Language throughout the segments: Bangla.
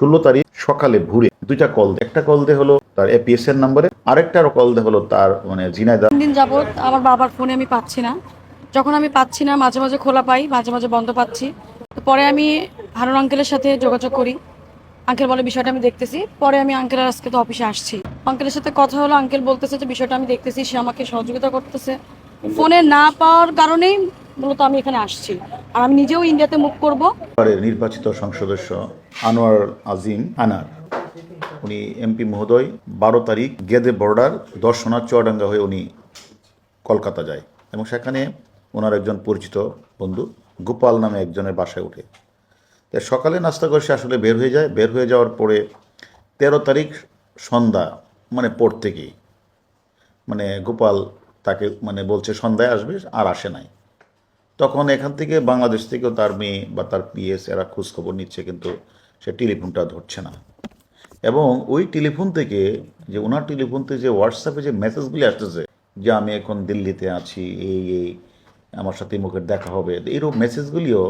ষোলো তারিখ সকালে ভোরে দুইটা কল দেয়। একটা কল দে হলো তার এপিএস এর নাম্বারে আরেকটার কল দে হলো তার মানে ঝিনাইদা। দিন যাবত আমার বাবার ফোনে আমি পাচ্ছি না। যখন আমি পাচ্ছি না মাঝে মাঝে খোলা পাই মাঝে মাঝে বন্ধ পাচ্ছি। তো পরে আমি হারুন আঙ্কেলের সাথে যোগাযোগ করি। আঙ্কেল বলে বিষয়টা আমি দেখতেছি। পরে আমি আঙ্কেলের আজকে তো অফিসে আসছি। আঙ্কেলের সাথে কথা হলো আঙ্কেল বলতেছে যে বিষয়টা আমি দেখতেছি সে আমাকে সহযোগিতা করতেছে। ফোনে না পাওয়ার কারণেই মূলত আমি এখানে আসছি। আর আমি নিজেও ইন্ডিয়াতে মুভ করব। নির্বাচিত সংসদস্য আনোয়ার আজিম আনার। উনি এমপি মহোদয়, বারো তারিখ গেদে বর্ডার, দর্শনা চুয়াডাঙ্গা হয়ে উনি কলকাতা যায় এবং সেখানে ওনার একজন পরিচিত বন্ধু, গোপাল নামে একজনের বাসায় ওঠে। সকালে নাস্তা করে সে আসলে বের হয়ে যায়। বের হয়ে যাওয়ার পরে তেরো তারিখ সন্ধ্যা মানে পর থেকেই মানে গোপাল তাকে মানে বলছে সন্ধ্যায় আসবে, আর আসে নাই। তখন এখান থেকে বাংলাদেশ থেকেও তার মেয়ে বা তার পিএস এরা খোঁজখবর নিচ্ছে, কিন্তু সে টেলিফোনটা ধরছে না। এবং ওই টেলিফোন থেকে যে, ওনার টেলিফোন থেকে যে হোয়াটসঅ্যাপে যে মেসেজগুলি আসতেছে যে, আমি এখন দিল্লিতে আছি, এই এই, আমার সাথে মুখের দেখা হবে এইরকম মেসেজগুলিও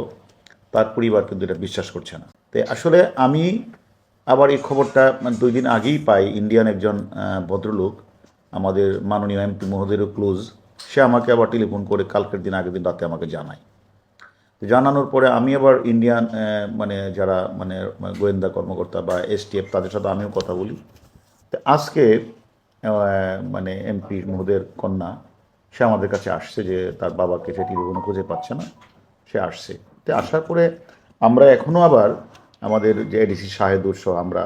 তার পরিবার কিন্তু এটা বিশ্বাস করছে না। তো আসলে আমি আবার এই খবরটা মানে দুই দিন আগেই পাই ইন্ডিয়ান একজন ভদ্রলোক, আমাদের মাননীয় এমপি মহোদয়েরও ক্লোজ সে আমাকে আবার টেলিফোন করে কালকের দিন, আগের দিন রাতে আমাকে জানায়। তো জানানোর পরে আমি আবার ইন্ডিয়ান মানে যারা মানে গোয়েন্দা কর্মকর্তা বা এসটিএফ তাদের সাথে আমিও কথা বলি। তো আজকে মানে এমপি মহোদয়ের কন্যা, সে আমাদের কাছে আসছে যে তার বাবাকে সে টেলিফোনে খুঁজে পাচ্ছে না, সে আসছে। তো আসার পরে আমরা এখনও আবার আমাদের যে এডিসি শাহেদুর সহ আমরা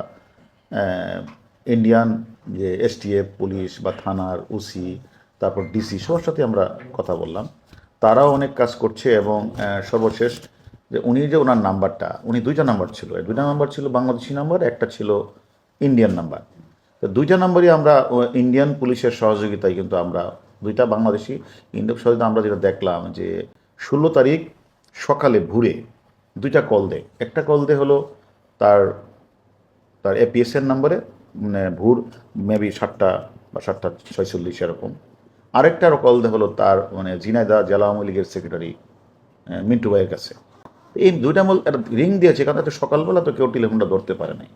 ইন্ডিয়ান যে এসটিএফ পুলিশ বা থানার ওসি তারপর ডিসি সবার সাথে আমরা কথা বললাম। তারাও অনেক কাজ করছে এবং সর্বশেষ যে উনি যে ওনার নাম্বারটা, উনি দুইটা নাম্বার ছিল। দুইটা নাম্বার ছিল বাংলাদেশি নাম্বার, একটা ছিল ইন্ডিয়ান নাম্বার। তো দুইটা নাম্বারই আমরা ইন্ডিয়ান পুলিশের সহযোগিতায় কিন্তু আমরা দুইটা বাংলাদেশি। ইন্ডিয়ান সহযোগিতা আমরা যেটা দেখলাম যে ষোলো তারিখ সকালে ভোরে দুইটা কল দেয়। একটা কল দে হলো তার তার এপিএস এর নাম্বারে মানে ভোর মেবি সাতটা বা সাতটা ছয়চল্লিশ এরকম। আরেকটারও কল দে হলো তার মানে ঝিনাইদা জেলা আওয়ামী লীগের সেক্রেটারি মিন্টু ভাইয়ের কাছে। এই দুইটা মূল একটা রিং দিয়েছে, কারণ এত সকালবেলা তো কেউ টেলিফোনটা ধরতে পারে নাই।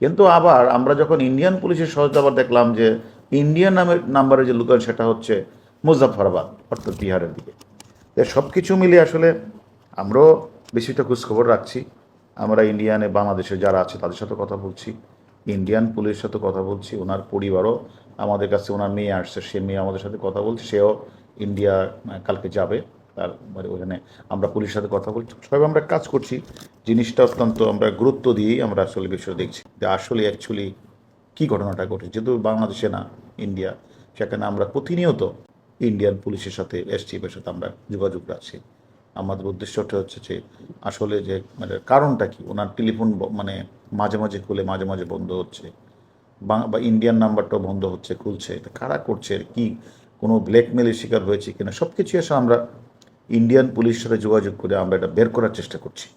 কিন্তু আবার আমরা যখন ইন্ডিয়ান পুলিশের সহজে আবার দেখলাম যে ইন্ডিয়ান নামের নাম্বারে যে লোকাল সেটা হচ্ছে মুজাফরাবাদ অর্থাৎ বিহারের দিকে। সব কিছু মিলে আসলে আমরাও বেশিটা খোঁজখবর রাখছি। আমরা ইন্ডিয়ানে বাংলাদেশে যারা আছে তাদের সাথে কথা বলছি। ইন্ডিয়ান পুলিশের সাথে কথা বলছি, ওনার পরিবারও আমাদের কাছে, ওনার মেয়ে আসছে, সে মেয়ে আমাদের সাথে কথা বলছে, সেও ইন্ডিয়া কালকে যাবে, তার মানে ওখানে। আমরা পুলিশের সাথে কথা বলছি, সবাই আমরা কাজ করছি, জিনিসটা অত্যন্ত আমরা গুরুত্ব দিয়েই আমরা আসলে বিষয় দেখছি, যে আসলে অ্যাকচুয়ালি কী ঘটনাটা ঘটে যেহেতু বাংলাদেশে না, ইন্ডিয়া, সেখানে আমরা প্রতিনিয়ত ইন্ডিয়ান পুলিশের সাথে, এসটিএফের সাথে আমরা যোগাযোগ রাখছি। আমাদের উদ্দেশ্যটা হচ্ছে যে, আসলে যে মানে কারণটা কি, ওনার টেলিফোন মানে মাঝে মাঝে খুলে, মাঝে মাঝে বন্ধ হচ্ছে। বাং- ইন্ডিয়ান নাম্বারটাও বন্ধ হচ্ছে, খুলছে। কারা করছে কি? কোনো ব্ল্যাকমেলের শিকার হয়েছে কিনা? সব কিছু এসে আমরা ইন্ডিয়ান পুলিশের সাথে যোগাযোগ করে আমরা এটা বের করার চেষ্টা করছি।